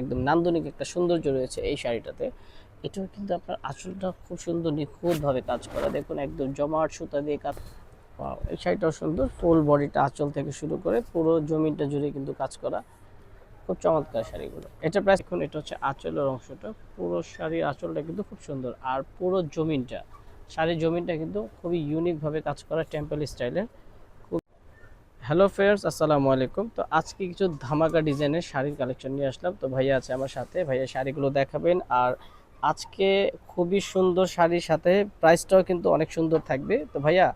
একদম নান্দনিক একটা সৌন্দর্য রয়েছে এই শাড়িটাতে। এটাও কিন্তু আপনার আঁচলটা খুব সুন্দর নিখুঁতভাবে কাজ করা। দেখুন, একদম জমাট সুতা দিয়ে কাজ এই শাড়িটাও সুন্দর। ফুল বডিটা আঁচল থেকে শুরু করে পুরো জমিনটা জুড়ে কিন্তু কাজ করা। খুব চমৎকার শাড়িগুলো। এটা প্রায় এখন এটা হচ্ছে আঁচলের অংশটা। পুরো শাড়ির আঁচলটা কিন্তু খুব সুন্দর। আর পুরো জমিনটা, শাড়ির জমিনটা কিন্তু খুবই ইউনিকভাবে কাজ করা টেম্পল স্টাইলের হ্যালো ফ্রেন্ডস আসসালামু আলাইকুম। তো আজকে কিছু ধামাকা ডিজাইনের শাড়ির কালেকশন নিয়ে আসলাম। তো ভাইয়া আছে আমার সাথে ভাইয়া শাড়িগুলো দেখাবেন। আর আজকে খুবই সুন্দর শাড়ির সাথে প্রাইসটাও কিন্তু অনেক সুন্দর থাকবে। তো ভাইয়া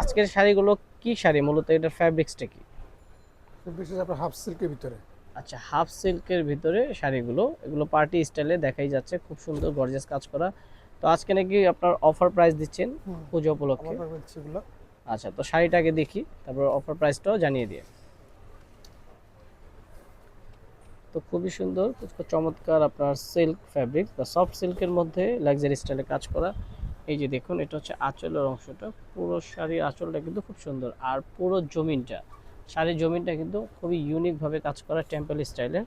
আজকের শাড়িগুলো কি শাড়ি? মূলত এটার ফ্যাব্রিক্সটা কি? বিশেষ আপনার হাফ সিল্কের ভিতরে। আচ্ছা হাফ সিল্কের ভিতরে শাড়িগুলো এগুলো পার্টি স্টাইলে দেখাই যাচ্ছে। খুব সুন্দর গর্জিয়াস কাজ করা। তো আজকে নাকি আপনার অফার প্রাইস দিচ্ছেন পুজো উপলক্ষে। আচ্ছা তো শাড়িটাকে দেখি, তারপর অফার প্রাইসটাও জানিয়ে দিয়ে তো খুবই সুন্দর চমৎকার আপনার সিল্ক ফ্যাব্রিক বা সফট সিল্কের মধ্যে লাক্সারি স্টাইলে কাজ করা। এই যে দেখুন, এটা হচ্ছে আঁচলের অংশটা, পুরো শাড়ির আঁচলটা কিন্তু খুব সুন্দর। আর পুরো জমিনটা, শাড়ির জমিনটা কিন্তু খুবই ইউনিকভাবে কাজ করা টেম্পল স্টাইলের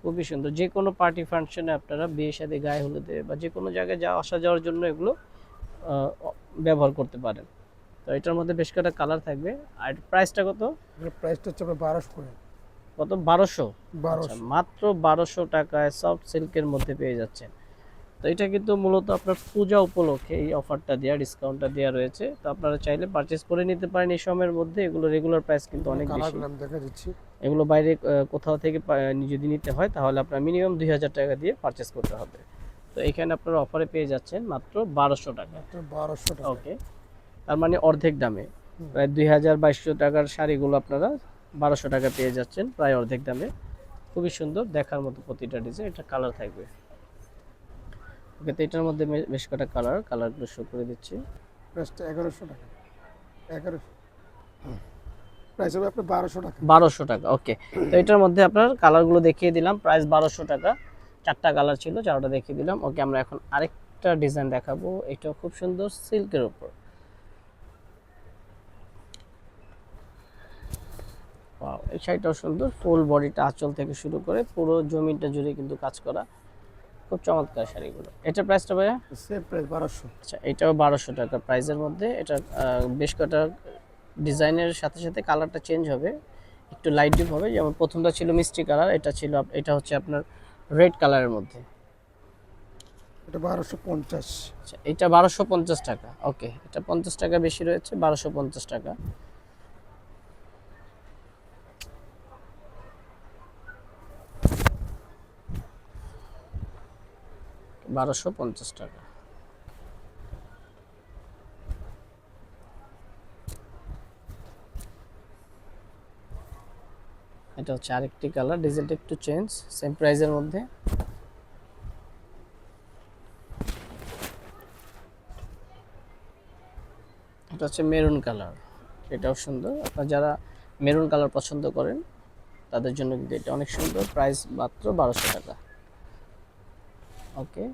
খুবই সুন্দর। যে কোনো পার্টি ফাংশনে আপনারা বিয়ে শাদী গায়ে হলুদে বা যে কোনো জায়গায় যা আসা যাওয়ার জন্য এগুলো ব্যবহার করতে পারেন। তো এটার মধ্যে বেশ কটা কালার থাকবে। আর প্রাইসটা কত? এর প্রাইসটা হচ্ছে আপনার বারোশো করে। কত? বারোশো? বারোশো। মাত্র বারোশো টাকায় সফট সিল্কের মধ্যে পেয়ে যাচ্ছেন। তো এটা কিন্তু মূলত আপনার পূজা উপলক্ষে এই অফারটা দেওয়া ডিসকাউন্টটা দেওয়া রয়েছে। তো আপনারা চাইলে পারচেস করে নিতে পারেন এই সময়ের মধ্যে। এগুলো রেগুলার প্রাইস কিন্তু অনেক বেশি। দেখা দিচ্ছি। এগুলো বাইরে কোথাও থেকে যদি নিতে হয় তাহলে আপনার মিনিমাম দুই হাজার টাকা দিয়ে পারচেস করতে হবে। তো এখানে আপনারা অফারে পেয়ে যাচ্ছেন মাত্র বারোশো টাকা। মাত্র বারোশো টাকা। ওকে তার মানে অর্ধেক দামে। প্রায় দুই হাজার বাইশশো টাকার শাড়িগুলো আপনারা বারোশো টাকা পেয়ে যাচ্ছেন প্রায় অর্ধেক দামে। খুবই সুন্দর দেখার মতো প্রতিটা ডিজাইন এটা কালার থাকবে। ওকে তো এটার মধ্যে বেশ কটা কালার কালারগুলো শো করে দিচ্ছি। প্রাইসটা এগারোশো টাকা। এগারোশো। প্রাইস হবে আপনার বারোশো টাকা। বারোশো টাকা ওকে তো এটার মধ্যে আপনার কালারগুলো দেখিয়ে দিলাম প্রাইস বারোশো টাকা। চারটা কালার ছিল চারটা দেখিয়ে দিলাম। ওকে আমরা এখন আরেকটা ডিজাইন দেখাবো। এটাও খুব সুন্দর সিল্কের উপর। এই শাড়িটাও সুন্দর ফুল বডিটা আঁচল থেকে শুরু করে পুরো জমিটা জুড়ে কিন্তু কাজ করা খুব চমৎকার শাড়িগুলো। এটা প্রাইসটা ভাইয়া? সেম প্রাইস বারোশো। আচ্ছা এটাও বারোশো টাকা প্রাইসের মধ্যে। এটা বেশ কটা ডিজাইনের সাথে সাথে কালারটা চেঞ্জ হবে একটু লাইট ডিপ হবে। যেমন প্রথমটা ছিল মিষ্টি কালার এটা ছিল এটা হচ্ছে আপনার রেড কালারের মধ্যে। এটা বারোশো পঞ্চাশ। আচ্ছা এটা বারোশো পঞ্চাশ টাকা ওকে এটা পঞ্চাশ টাকা বেশি রয়েছে বারোশো পঞ্চাশ টাকা। বারোশো পঞ্চাশ টাকা। এটা হচ্ছে আরেকটি কালার ডিজাইনটা একটু চেঞ্জ সেম প্রাইজের মধ্যে। এটা হচ্ছে মেরুন কালার, এটাও সুন্দর। আপনারা যারা মেরুন কালার পছন্দ করেন, তাদের জন্য কিন্তু এটা অনেক সুন্দর। প্রাইস মাত্র বারোশো টাকা। ওকে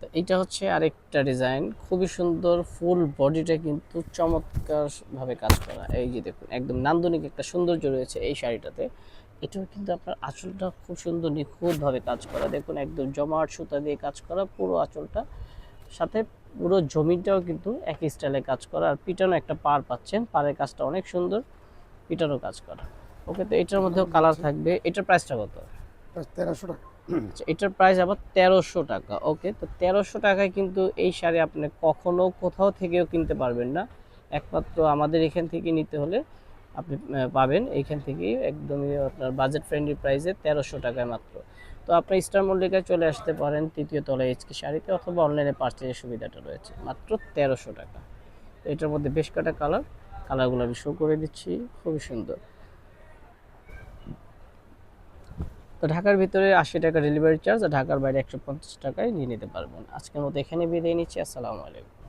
তো এইটা হচ্ছে আরেকটা ডিজাইন খুবই সুন্দর ফুল বডিটা কিন্তু চমৎকার ভাবে কাজ করা। এই যে দেখুন, একদম নান্দনিক একটা সৌন্দর্য রয়েছে এই শাড়িটাতে। এটাও কিন্তু আপনার আঁচলটা খুব সুন্দর নিখুঁতভাবে কাজ করা। দেখুন, একদম জমাট সুতা দিয়ে কাজ করা পুরো আঁচলটা। সাথে পুরো জমিটাও কিন্তু একই স্টাইলে কাজ করা। আর পিটানো একটা পার পাচ্ছেন। পাড়ের কাজটা অনেক সুন্দর পিটানো কাজ করা। ওকে তো এটার মধ্যেও কালার থাকবে। এটার প্রাইসটা কত? তেরোশো টাকা। আচ্ছা এটার প্রাইস আবার তেরোশো টাকা ওকে? তো তেরোশো টাকায় কিন্তু এই শাড়ি আপনি কখনো কোথাও থেকেও কিনতে পারবেন না। একমাত্র আমাদের এখান থেকে নিতে হলে আপনি পাবেন। এইখান থেকেই একদমই আপনার বাজেট ফ্রেন্ডলি প্রাইসে তেরোশো টাকায় মাত্র। তো আপনি স্টার মল্লিকায় চলে আসতে পারেন তৃতীয় তলায় এইচকে শাড়িতে অথবা অনলাইনে পার্চেজের সুবিধাটা রয়েছে। মাত্র তেরোশো টাকা। তো এটার মধ্যে বেশ কটা কালার কালারগুলো আমি শো করে দিচ্ছি। খুবই সুন্দর। তো ঢাকার ভিতরে আশি টাকা ডেলিভারি চার্জ আর ঢাকার বাইরে একশো পঞ্চাশ টাকায় নিয়ে নিতে পারবেন। আজকের মতো এখানে বিদায় নিচ্ছি। আসসালামু আলাইকুম।